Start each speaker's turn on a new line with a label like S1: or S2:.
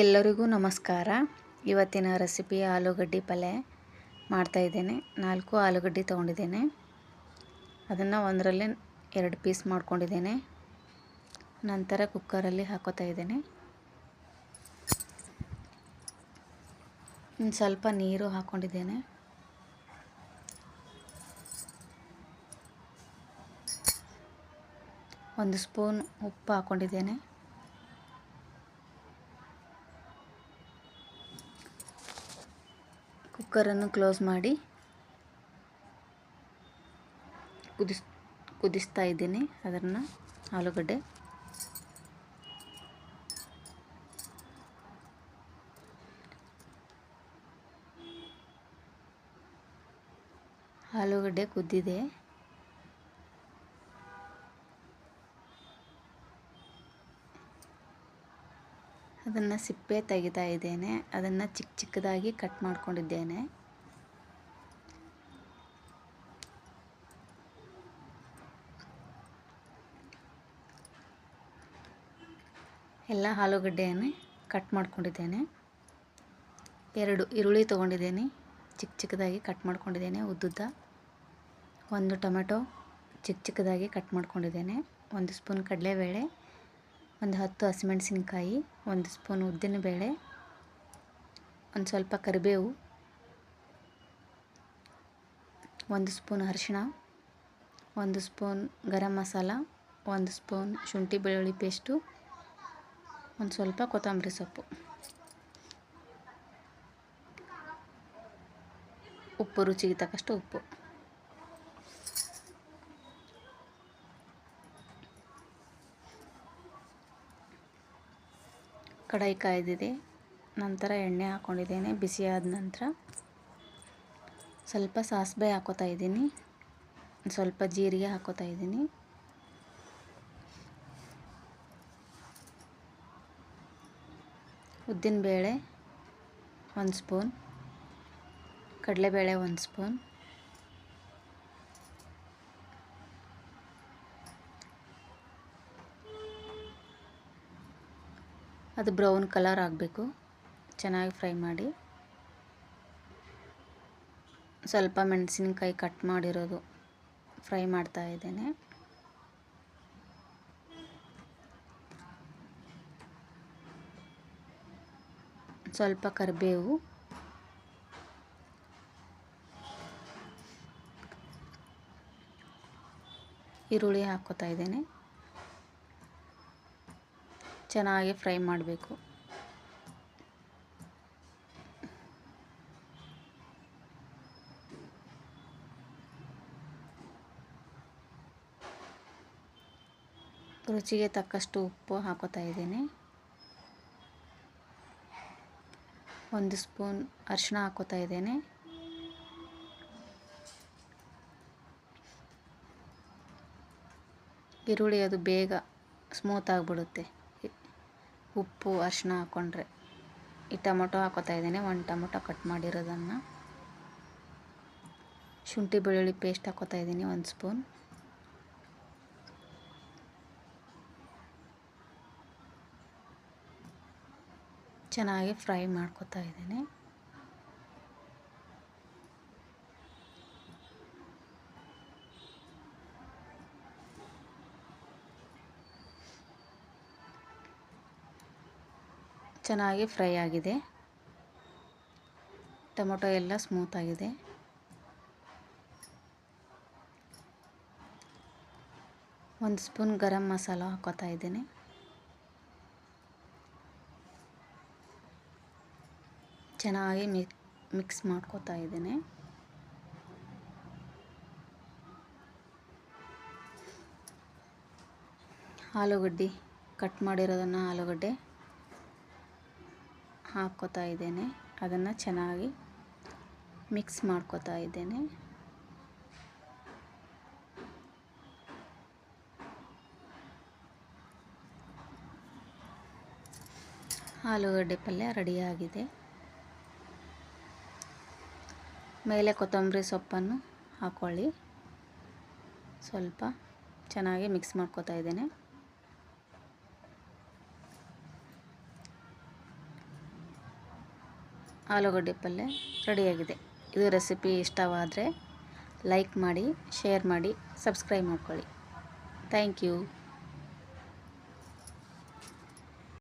S1: ಎಲ್ಲರಿಗೂ ನಮಸ್ಕಾರ. ಇವತ್ತಿನ ರೆಸಿಪಿ ಆಲೂಗಡ್ಡೆ ಪಲ್ಯ ಮಾಡ್ತಾಯಿದ್ದೇನೆ ನಾಲ್ಕು ಆಲೂಗಡ್ಡೆ ತೊಗೊಂಡಿದ್ದೇನೆ. ಅದನ್ನು ಒಂದರಲ್ಲೇ ಎರಡು ಪೀಸ್ ಮಾಡ್ಕೊಂಡಿದ್ದೇನೆ. ನಂತರ ಕುಕ್ಕರಲ್ಲಿ ಹಾಕೋತಾ ಇದ್ದೇನೆ. ಸ್ವಲ್ಪ ನೀರು ಹಾಕ್ಕೊಂಡಿದ್ದೇನೆ ಒಂದು ಸ್ಪೂನ್ ಉಪ್ಪು ಹಾಕ್ಕೊಂಡಿದ್ದೇನೆ ಕುಕ್ಕರನ್ನು ಕ್ಲೋಸ್ ಮಾಡಿ ಕುದಿಸ್ ಕುದಿಸ್ತಾ ಇದ್ದೀನಿ ಅದನ್ನು ಆಲೂಗಡ್ಡೆ. ಆಲೂಗಡ್ಡೆ ಕುದ್ದಿದೆ. ಅದನ್ನು ಸಿಪ್ಪೆ ತೆಗಿತಾ ಇದ್ದೇನೆ. ಅದನ್ನು ಚಿಕ್ಕ ಚಿಕ್ಕದಾಗಿ ಕಟ್ ಮಾಡ್ಕೊಂಡಿದ್ದೇನೆ. ಎಲ್ಲ ಆಲೂಗಡ್ಡೆಯನ್ನು ಕಟ್ ಮಾಡ್ಕೊಂಡಿದ್ದೇನೆ. ಎರಡು ಈರುಳ್ಳಿ ತೊಗೊಂಡಿದ್ದೇನೆ. ಚಿಕ್ಕ ಚಿಕ್ಕದಾಗಿ ಕಟ್ ಮಾಡ್ಕೊಂಡಿದ್ದೇನೆ. ಉದ್ದುದ್ದ ಒಂದು ಟೊಮೆಟೊ ಚಿಕ್ಕ ಚಿಕ್ಕದಾಗಿ ಕಟ್ ಮಾಡ್ಕೊಂಡಿದ್ದೇನೆ. ಒಂದು ಸ್ಪೂನ್ ಕಡಲೆಬೇಳೆ ಒಂದು ಹತ್ತು ಹಸಿಮೆಣಸಿನ್ಕಾಯಿ, ಒಂದು ಸ್ಪೂನ್ ಉದ್ದಿನಬೇಳೆ, ಒಂದು ಸ್ವಲ್ಪ ಕರಿಬೇವು, ಒಂದು ಸ್ಪೂನ್ ಅರಿಶಿಣ, ಒಂದು ಸ್ಪೂನ್ ಗರಂ ಮಸಾಲ, ಒಂದು ಸ್ಪೂನ್ ಶುಂಠಿ ಬೆಳ್ಳುಳ್ಳಿ ಪೇಸ್ಟು, ಒಂದು ಸ್ವಲ್ಪ ಕೊತ್ತಂಬರಿ ಸೊಪ್ಪು. ಉಪ್ಪು, ರುಚಿಗೆ ತಕ್ಕಷ್ಟು ಉಪ್ಪು. ಕಡಾಯಿ ಕಾಯ್ದಿದೆ. ನಂತರ ಎಣ್ಣೆ ಹಾಕ್ಕೊಂಡಿದ್ದೇನೆ ಆದ ನಂತರ ಸ್ವಲ್ಪ ಸಾಸಿವೆ ಹಾಕೋತಾ ಇದ್ದೀನಿ. ಸ್ವಲ್ಪ ಜೀರಿಗೆ ಹಾಕೋತಾ ಇದ್ದೀನಿ. ಉದ್ದಿನಬೇಳೆ ಒಂದು ಸ್ಪೂನ್. ಕಡಲೆಬೇಳೆ ಒಂದು ಸ್ಪೂನ್. ಅದು ಬ್ರೌನ್ ಕಲರ್ ಆಗಬೇಕು. ಚೆನ್ನಾಗಿ ಫ್ರೈ ಮಾಡಿ. ಸ್ವಲ್ಪ ಮೆಣಸಿನ್ಕಾಯಿ ಕಟ್ ಮಾಡಿರೋದು ಫ್ರೈ ಮಾಡ್ತಾ ಇದ್ದೇನೆ. ಸ್ವಲ್ಪ ಕರಿಬೇವು. ಈರುಳ್ಳಿ ಹಾಕ್ಕೋತಾ ಇದ್ದೇನೆ. ಚೆನ್ನಾಗಿ ಫ್ರೈ ಮಾಡಬೇಕು. ರುಚಿಗೆ ತಕ್ಕಷ್ಟು ಉಪ್ಪು ಹಾಕೋತಾ ಇದ್ದೀನಿ. ಒಂದು ಸ್ಪೂನ್ ಅರಿಶಿಣ ಹಾಕೋತಾ ಇದ್ದೇನೆ. ಈರುಳ್ಳಿ ಅದು ಬೇಗ ಸ್ಮೂತ್ ಆಗಿಬಿಡುತ್ತೆ. ಉಪ್ಪು ಅರಿಶಿನ ಹಾಕ್ಕೊಂಡ್ರೆ ಈ ಟೊಮೊಟೊ ಹಾಕೋತಾ ಇದ್ದೀನಿ. ಒಂದು ಟೊಮೊಟೊ ಕಟ್ ಮಾಡಿರೋದನ್ನು. ಶುಂಠಿ ಬೆಳ್ಳುಳ್ಳಿ ಪೇಸ್ಟ್ ಹಾಕೋತಾ ಇದ್ದೀನಿ ಒಂದು ಸ್ಪೂನ್. ಚೆನ್ನಾಗಿ ಫ್ರೈ ಮಾಡ್ಕೋತಾ ಇದ್ದೀನಿ. ಚೆನ್ನಾಗಿ ಫ್ರೈ ಆಗಿದೆ. ಟೊಮೊಟೊ ಎಲ್ಲ ಸ್ಮೂತ್ ಆಗಿದೆ. ಒಂದು ಸ್ಪೂನ್ ಗರಂ ಮಸಾಲ ಹಾಕೋತಾ ಇದ್ದೀನಿ. ಚೆನ್ನಾಗಿ ಮಿಕ್, ಮಿಕ್ಸ್ ಮಾಡ್ಕೋತಾ ಇದ್ದೀನಿ. ಆಲೂಗಡ್ಡೆ ಕಟ್ ಮಾಡಿರೋದನ್ನು ಆಲೂಗಡ್ಡೆ ಹಾಕ್ಕೋತಾ ಇದ್ದೇನೆ. ಅದನ್ನು ಚೆನ್ನಾಗಿ ಮಿಕ್ಸ್ ಮಾಡ್ಕೋತಾ ಇದ್ದೇನೆ. ಆಲೂಗಡ್ಡೆ ಪಲ್ಯ ರೆಡಿಯಾಗಿದೆ ಮೇಲೆ ಕೊತ್ತಂಬರಿ ಸೊಪ್ಪನ್ನು ಹಾಕ್ಕೊಳ್ಳಿ ಸ್ವಲ್ಪ ಚೆನ್ನಾಗಿ ಮಿಕ್ಸ್ ಮಾಡ್ಕೋತಾ ಇದ್ದೇನೆ. ಆಲೂಗಡ್ಡೆ ಪಲ್ಯ ರೆಡಿಯಾಗಿದೆ. ಇದು ರೆಸಿಪಿ ಇಷ್ಟವಾದರೆ ಲೈಕ್ ಮಾಡಿ ಶೇರ್ ಮಾಡಿ ಸಬ್ಸ್ಕ್ರೈಬ್ ಮಾಡ್ಕೊಳ್ಳಿ. Thank you.